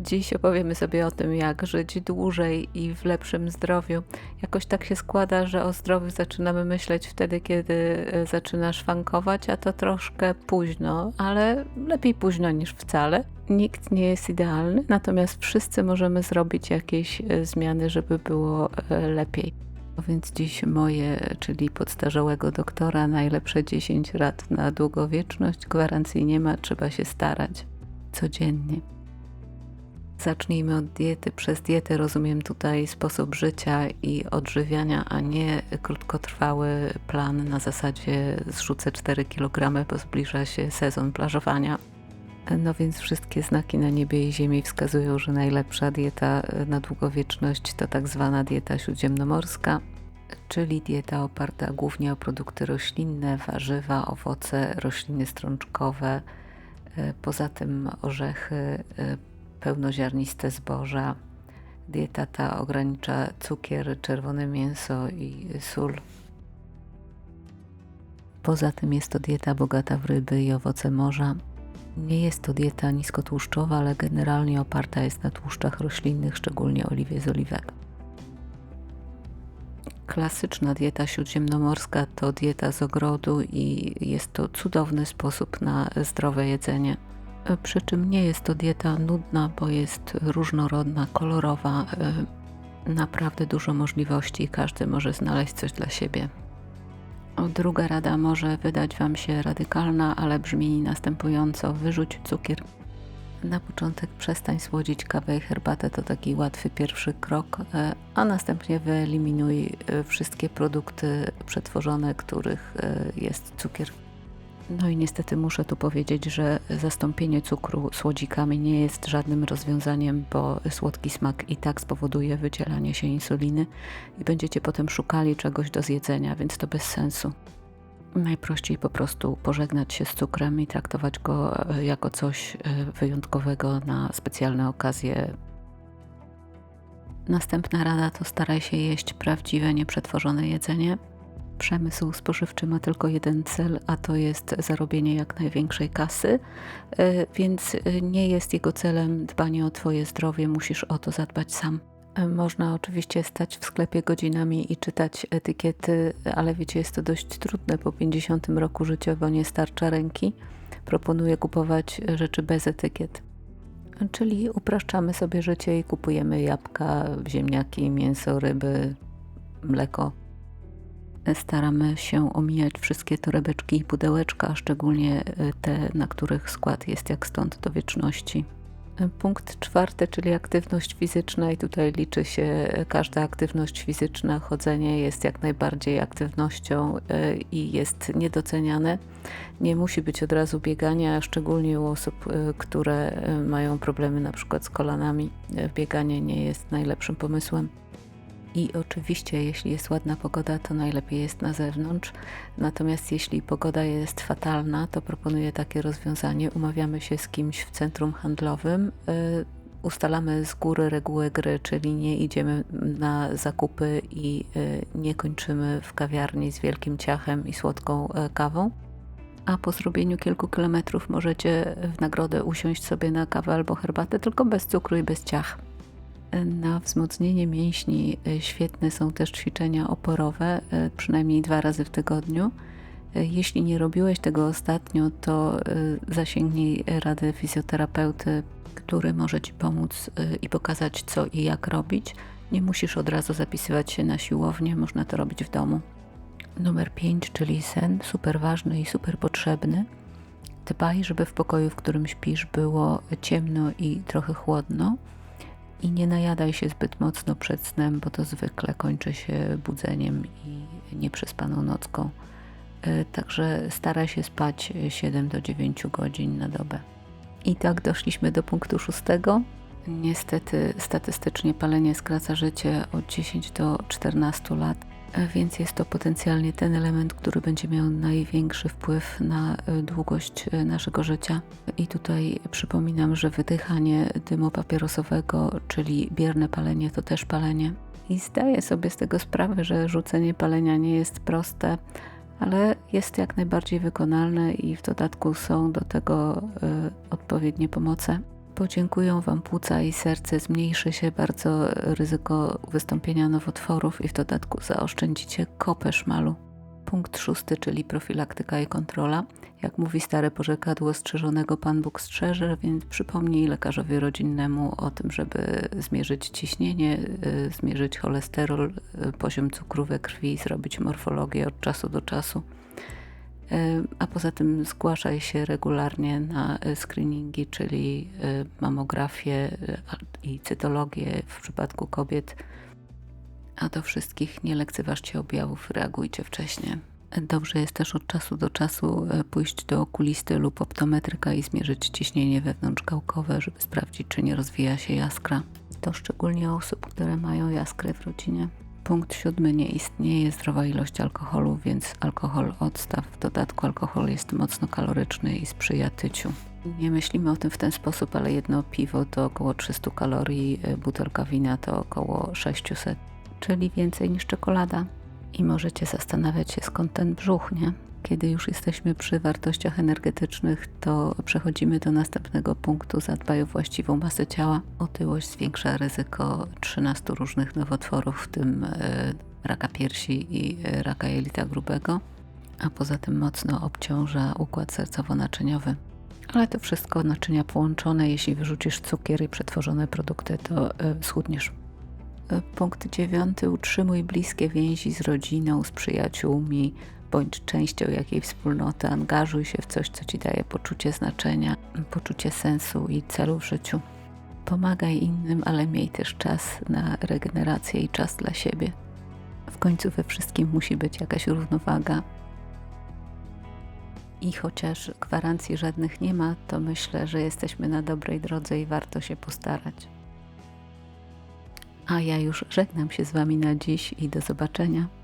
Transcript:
Dziś opowiemy sobie o tym, jak żyć dłużej i w lepszym zdrowiu. Jakoś tak się składa, że o zdrowiu zaczynamy myśleć wtedy, kiedy e, zaczyna szwankować, a to troszkę późno, ale lepiej późno niż wcale. Nikt nie jest idealny, natomiast wszyscy możemy zrobić jakieś e, zmiany, żeby było e, lepiej. No więc dziś moje, czyli podstarzałego doktora, najlepsze 10 rad na długowieczność. Gwarancji nie ma, trzeba się starać codziennie. Zacznijmy od diety. Przez dietę rozumiem tutaj sposób życia i odżywiania, a nie krótkotrwały plan na zasadzie zrzucę 4 kg, bo zbliża się sezon plażowania. No więc wszystkie znaki na niebie i ziemi wskazują, że najlepsza dieta na długowieczność to tak zwana dieta śródziemnomorska, czyli dieta oparta głównie o produkty roślinne, warzywa, owoce, rośliny strączkowe, poza tym orzechy, pełnoziarniste zboża. Dieta ta ogranicza cukier, czerwone mięso i sól. Poza tym jest to dieta bogata w ryby i owoce morza. Nie jest to dieta niskotłuszczowa, ale generalnie oparta jest na tłuszczach roślinnych, szczególnie oliwie z oliwek. Klasyczna dieta śródziemnomorska to dieta z ogrodu i jest to cudowny sposób na zdrowe jedzenie. Przy czym nie jest to dieta nudna, bo jest różnorodna, kolorowa, y, naprawdę dużo możliwości i każdy może znaleźć coś dla siebie. Druga rada może wydać Wam się radykalna, ale brzmi następująco: wyrzuć cukier. Na początek przestań słodzić kawę i herbatę, to taki łatwy pierwszy krok, y, a następnie wyeliminuj wszystkie produkty przetworzone, których jest cukier. No i niestety muszę tu powiedzieć, że zastąpienie cukru słodzikami nie jest żadnym rozwiązaniem, bo słodki smak i tak spowoduje wydzielanie się insuliny i będziecie potem szukali czegoś do zjedzenia, więc to bez sensu. Najprościej po prostu pożegnać się z cukrem i traktować go e, jako coś e, wyjątkowego na specjalne okazje. Następna rada to staraj się jeść prawdziwe, nieprzetworzone jedzenie przemysł spożywczy ma tylko jeden cel, a to jest zarobienie jak największej kasy, e, więc e, nie jest jego celem dbanie o Twoje zdrowie, musisz o to zadbać sam. E, można oczywiście stać w sklepie godzinami i czytać etykiety, ale wiecie, jest to dość trudne po 50 roku życia, bo nie starcza ręki. Proponuję kupować rzeczy bez etykiet. Czyli upraszczamy sobie życie i kupujemy jabłka, ziemniaki, mięso, ryby, mleko staramy się omijać wszystkie torebeczki i pudełeczka, szczególnie e, te, na których skład jest jak stąd do wieczności. Punkt czwarty, czyli aktywność fizyczna, i tutaj liczy się każda aktywność fizyczna. Chodzenie jest jak najbardziej aktywnością e, i jest niedoceniane. Nie musi być od razu biegania, szczególnie u osób, które mają problemy na przykład z kolanami. Bieganie nie jest najlepszym pomysłem. I oczywiście, jeśli jest ładna pogoda, to najlepiej jest na zewnątrz. Natomiast jeśli pogoda jest fatalna, to proponuję takie rozwiązanie. Umawiamy się z kimś w centrum handlowym, y, ustalamy z góry regułę gry, czyli nie idziemy na zakupy i y, nie kończymy w kawiarni z wielkim ciachem i słodką y, kawą. A po zrobieniu kilku kilometrów możecie w nagrodę usiąść sobie na kawę albo herbatę, tylko bez cukru i bez ciach. Na wzmocnienie mięśni e, świetne są też ćwiczenia oporowe, e, przynajmniej dwa razy w tygodniu. E, jeśli nie robiłeś tego ostatnio, to zasięgnij rady fizjoterapeuty, który może Ci pomóc i pokazać, co i jak robić. Nie musisz od razu zapisywać się na siłownię, można to robić w domu. Numer 5, czyli sen, super ważny i super potrzebny. Dbaj, żeby w pokoju, w którym śpisz, było ciemno i trochę chłodno i nie najadaj się zbyt mocno przed snem, bo to zwykle kończy się budzeniem i nieprzespaną nocką. E, także staraj się spać 7 do 9 godzin na dobę. I tak doszliśmy do punktu szóstego. Niestety statystycznie palenie skraca życie od 10 do 14 lat więc jest to potencjalnie ten element, który będzie miał największy wpływ na e, długość e, naszego życia. I tutaj przypominam, że wydychanie dymu papierosowego, czyli bierne palenie, to też palenie. I zdaję sobie z tego sprawę, że rzucenie palenia nie jest proste, ale jest jak najbardziej wykonalne i w dodatku są do tego y, odpowiednie pomoce. Podziękują Wam płuca i serce, zmniejszy się bardzo ryzyko wystąpienia nowotworów i w dodatku zaoszczędzicie kopę szmalu. Punkt szósty, czyli profilaktyka i kontrola. Jak mówi stare porzekadło, strzeżonego Pan Bóg strzeże, więc przypomnij lekarzowi rodzinnemu o tym, żeby zmierzyć ciśnienie, y, zmierzyć cholesterol, y, poziom cukru we krwi, zrobić morfologię od czasu do czasu. Y, A poza tym zgłaszaj się regularnie na y, screeningi, czyli y, mamografię i cytologię w przypadku kobiet. A do wszystkich nie lekceważcie objawów, reagujcie wcześnie. Dobrze jest też od czasu do czasu e, pójść do okulisty lub optometryka i zmierzyć ciśnienie wewnątrzgałkowe, żeby sprawdzić, czy nie rozwija się jaskra. To szczególnie osób, które mają jaskrę w rodzinie. Punkt siódmy. Nie istnieje zdrowa ilość alkoholu, więc alkohol odstaw. W dodatku alkohol jest mocno kaloryczny i sprzyja tyciu. Nie myślimy o tym w ten sposób, ale jedno piwo to około 300 kalorii, e, butelka wina to około 600, czyli więcej niż czekolada. I możecie zastanawiać się, skąd ten brzuch, nie? Kiedy już jesteśmy przy wartościach energetycznych, to przechodzimy do następnego punktu. Zadbaj o właściwą masę ciała. Otyłość zwiększa ryzyko 13 różnych nowotworów, w tym e, raka piersi i raka jelita grubego, a poza tym mocno obciąża układ sercowo-naczyniowy. Ale to wszystko naczynia połączone. Jeśli wyrzucisz cukier i przetworzone produkty, to e, schudniesz. E, Punkt dziewiąty. Utrzymuj bliskie więzi z rodziną, z przyjaciółmi. Bądź częścią jakiej wspólnoty. Angażuj się w coś, co ci daje poczucie znaczenia, poczucie sensu i celu w życiu. Pomagaj innym, ale miej też czas na regenerację i czas dla siebie. W końcu we wszystkim musi być jakaś równowaga. I chociaż gwarancji żadnych nie ma, to myślę, że jesteśmy na dobrej drodze i warto się postarać. A ja już żegnam się z Wami na dziś i do zobaczenia.